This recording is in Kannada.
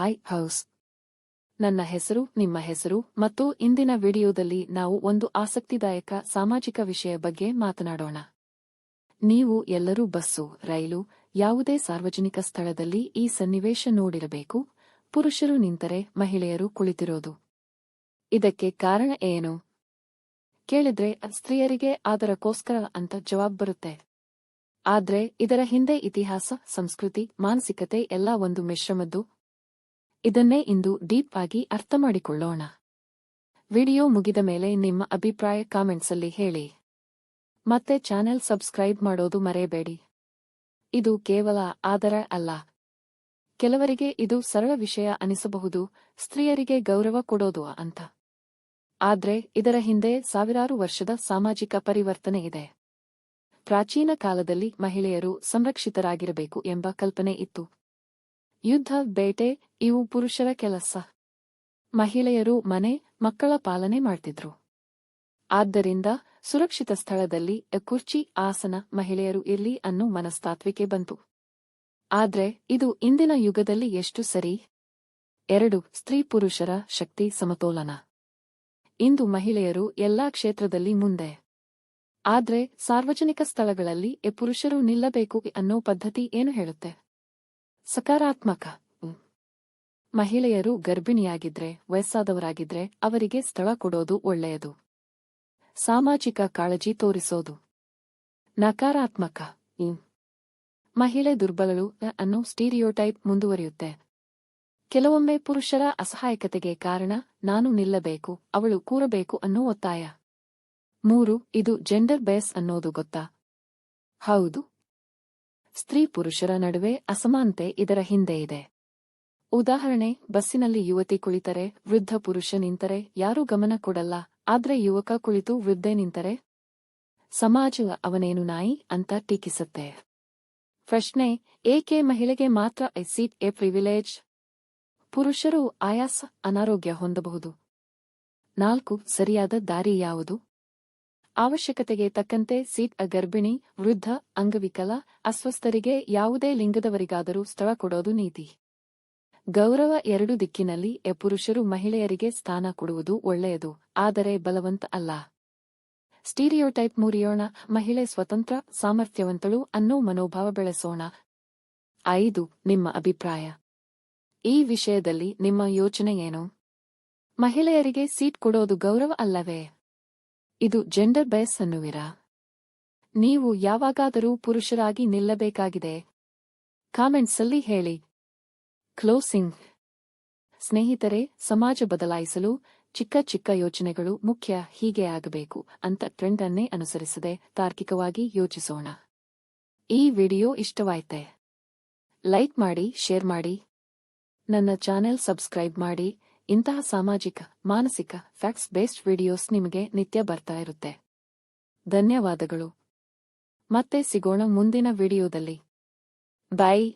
ಹಾಯ್ ಹೌಸ್ ನನ್ನ ಹೆಸರು, ನಿಮ್ಮ ಹೆಸರು ಮತ್ತು ಇಂದಿನ ವಿಡಿಯೋದಲ್ಲಿ ನಾವು ಒಂದು ಆಸಕ್ತಿದಾಯಕ ಸಾಮಾಜಿಕ ವಿಷಯ ಬಗ್ಗೆ ಮಾತನಾಡೋಣ. ನೀವು ಎಲ್ಲರೂ ಬಸ್ಸು, ರೈಲು, ಯಾವುದೇ ಸಾರ್ವಜನಿಕ ಸ್ಥಳದಲ್ಲಿ ಈ ಸನ್ನಿವೇಶ ನೋಡಿರಬೇಕು. ಪುರುಷರು ನಿಂತರೆ ಮಹಿಳೆಯರು ಕುಳಿತಿರೋದು. ಇದಕ್ಕೆ ಕಾರಣ ಏನು? ಕೇಳಿದ್ರೆ ಸ್ತ್ರೀಯರಿಗೆ ಅದರಕ್ಕೋಸ್ಕರ ಅಂತ ಜವಾಬ್ ಬರುತ್ತೆ. ಆದ್ರೆ ಇದರ ಹಿಂದೆ ಇತಿಹಾಸ, ಸಂಸ್ಕೃತಿ, ಮಾನಸಿಕತೆ ಎಲ್ಲ ಒಂದು ಮಿಶ್ರಮದ್ದು. ಇದನ್ನೇ ಇಂದು ಡೀಪ್ ಆಗಿ ಅರ್ಥ ಮಾಡಿಕೊಳ್ಳೋಣ ವಿಡಿಯೋ ಮುಗಿದ ಮೇಲೆ ನಿಮ್ಮ ಅಭಿಪ್ರಾಯ ಕಾಮೆಂಟ್ಸಲ್ಲಿ ಹೇಳಿ. ಮತ್ತೆ ಚಾನೆಲ್ ಸಬ್ಸ್ಕ್ರೈಬ್ ಮಾಡೋದು ಮರೆಯಬೇಡಿ. ಇದು ಕೇವಲ ಆದರ ಅಲ್ಲ. ಕೆಲವರಿಗೆ ಇದು ಸರಳ ವಿಷಯ ಅನಿಸಬಹುದು, ಸ್ತ್ರೀಯರಿಗೆ ಗೌರವ ಕೊಡೋದು ಅಂತ. ಆದ್ರೆ ಇದರ ಹಿಂದೆ ಸಾವಿರಾರು ವರ್ಷದ ಸಾಮಾಜಿಕ ಪರಿವರ್ತನೆ ಇದೆ. ಪ್ರಾಚೀನ ಕಾಲದಲ್ಲಿ ಮಹಿಳೆಯರು ಸಂರಕ್ಷಿತರಾಗಿರಬೇಕು ಎಂಬ ಕಲ್ಪನೆ ಇತ್ತು. ಯುದ್ಧ, ಬೇಟೆ, ಇವು ಪುರುಷರ ಕೆಲಸ. ಮಹಿಳೆಯರು ಮನೆ, ಮಕ್ಕಳ ಪಾಲನೆ ಮಾಡ್ತಿದ್ರು. ಆದ್ದರಿಂದ ಸುರಕ್ಷಿತ ಸ್ಥಳದಲ್ಲಿ ಕುರ್ಚಿ, ಆಸನ, ಮಹಿಳೆಯರು ಇರ್ಲಿ ಅನ್ನೋ ಮನಸ್ತಾತ್ವಿಕೆ ಬಂತು. ಆದ್ರೆ ಇದು ಇಂದಿನ ಯುಗದಲ್ಲಿ ಎಷ್ಟು ಸರಿ? ಎರಡು, ಸ್ತ್ರೀ ಪುರುಷರ ಶಕ್ತಿ ಸಮತೋಲನ. ಇಂದು ಮಹಿಳೆಯರು ಎಲ್ಲಾ ಕ್ಷೇತ್ರದಲ್ಲಿ ಮುಂದೆ. ಆದ್ರೆ ಸಾರ್ವಜನಿಕ ಸ್ಥಳಗಳಲ್ಲಿ ಎ ಪುರುಷರು ನಿಲ್ಲಬೇಕು ಅನ್ನೋ ಪದ್ಧತಿ ಏನು ಹೇಳುತ್ತೆ? ಸಕಾರಾತ್ಮಕ. ಮಹಿಳೆಯರು ಗರ್ಭಿಣಿಯಾಗಿದ್ರೆ, ವಯಸ್ಸಾದವರಾಗಿದ್ರೆ ಅವರಿಗೆ ಸ್ಥಳ ಕೊಡೋದು ಒಳ್ಳೆಯದು. ಸಾಮಾಜಿಕ ಕಾಳಜಿ ತೋರಿಸೋದು. ನಕಾರಾತ್ಮಕ. ಮಹಿಳೆ ದುರ್ಬಲಳು ಅನ್ನು ಸ್ಟೀರಿಯೋಟೈಪ್ ಮುಂದುವರಿಯುತ್ತೆ. ಕೆಲವೊಮ್ಮೆ ಪುರುಷರ ಅಸಹಾಯಕತೆಗೆ ಕಾರಣ, ನಾನು ನಿಲ್ಲಬೇಕು, ಅವಳು ಕೂರಬೇಕು ಅನ್ನೋ ಒತ್ತಾಯ. ಮೂರು, ಇದು ಜೆಂಡರ್ ಬೇಸ್ ಅನ್ನೋದು ಗೊತ್ತಾ? ಹೌದು. ಸ್ತ್ರೀ ಪುರುಷರ ನಡುವೆ ಅಸಮಾನತೆ ಇದರ ಹಿಂದೆ ಇದೆ. ಉದಾಹರಣೆ, ಬಸ್ಸಿನಲ್ಲಿ ಯುವತಿ ಕುಳಿತರೆ, ವೃದ್ಧ ಪುರುಷ ನಿಂತರೆ, ಯಾರೂ ಗಮನ ಕೊಡಲ್ಲ, ಆದ್ರೆ ಯುವಕ ಕುಳಿತು ವೃದ್ಧೆ ನಿಂತರೆ? ಸಮಾಜ ಅವನೇನು ನಾಯಿ ಅಂತ ಟೀಕಿಸುತ್ತೆ. ಪ್ರಶ್ನೆ, ಏಕೆ ಮಹಿಳೆಗೆ ಮಾತ್ರ ಐ ಸೀಟ್ ಎ ಪ್ರಿವಿಲೇಜ್? ಪುರುಷರು ಆಯಾಸ, ಅನಾರೋಗ್ಯ ಹೊಂದಬಹುದು. ನಾಲ್ಕು, ಸರಿಯಾದ ದಾರಿ ಯಾವುದು? ಅವಶ್ಯಕತೆಗೆ ತಕ್ಕಂತೆ ಸೀಟ್ ಅ ಗರ್ಭಿಣಿ, ವೃದ್ಧ, ಅಂಗವಿಕಲ, ಅಸ್ವಸ್ಥರಿಗೆ ಯಾವುದೇ ಲಿಂಗದವರಿಗಾದರೂ ಸ್ಥಳ ಕೊಡೋದು ನೀತಿ. ಗೌರವ ಎರಡು ದಿಕ್ಕಿನಲ್ಲಿ ಎ ಪುರುಷರು ಮಹಿಳೆಯರಿಗೆ ಸ್ಥಾನ ಕೊಡುವುದು ಒಳ್ಳೆಯದು, ಆದರೆ ಬಲವಂತ ಅಲ್ಲ. ಸ್ಟೀರಿಯೋಟೈಪ್ ಮುರಿಯೋಣ, ಮಹಿಳೆ ಸ್ವತಂತ್ರ, ಸಾಮರ್ಥ್ಯವಂತಳು ಅನ್ನೋ ಮನೋಭಾವ ಬೆಳೆಸೋಣ. ಐದು, ನಿಮ್ಮ ಅಭಿಪ್ರಾಯ. ಈ ವಿಷಯದಲ್ಲಿ ನಿಮ್ಮ ಯೋಚನೆ ಏನು? ಮಹಿಳೆಯರಿಗೆ ಸೀಟ್ ಕೊಡೋದು ಗೌರವ ಅಲ್ಲವೇ? ಇದು ಜೆಂಡರ್ ಬೇಸ್ ಅನ್ನುವಿರಾ ನೀವು ಯಾವಾಗಾದರೂ ಪುರುಷರಾಗಿ ನಿಲ್ಲಬೇಕಾಗಿದೆ. ಕಾಮೆಂಟ್ಸಲ್ಲಿ ಹೇಳಿ. ಕ್ಲೋಸಿಂಗ್ ಸ್ನೇಹಿತರೆ, ಸಮಾಜ ಬದಲಾಯಿಸಲು ಚಿಕ್ಕ ಚಿಕ್ಕ ಯೋಚನೆಗಳು ಮುಖ್ಯ, ಹೀಗೆ ಆಗಬೇಕು ಅಂತ ಟ್ರೆಂಡ್ ಅನ್ನೇ ಅನುಸರಿಸದೆ ತಾರ್ಕಿಕವಾಗಿ ಯೋಚಿಸೋಣ. ಈ ವಿಡಿಯೋ ಇಷ್ಟವಾಯ್ತೆ. ಲೈಕ್ ಮಾಡಿ ಶೇರ್ ಮಾಡಿ. ನನ್ನ ಚಾನೆಲ್ ಸಬ್ಸ್ಕ್ರೈಬ್ ಮಾಡಿ. ಇಂತಹ ಸಾಮಾಜಿಕ, ಮಾನಸಿಕ ಫ್ಯಾಕ್ಟ್ಸ್ ಬೇಸ್ಡ್ ವಿಡಿಯೋಸ್ ನಿಮಗೆ ನಿತ್ಯ ಬರ್ತಾ ಇರುತ್ತೆ. ಧನ್ಯವಾದಗಳು. ಮತ್ತೆ ಸಿಗೋಣ ಮುಂದಿನ ವಿಡಿಯೋದಲ್ಲಿ ಬಾಯ್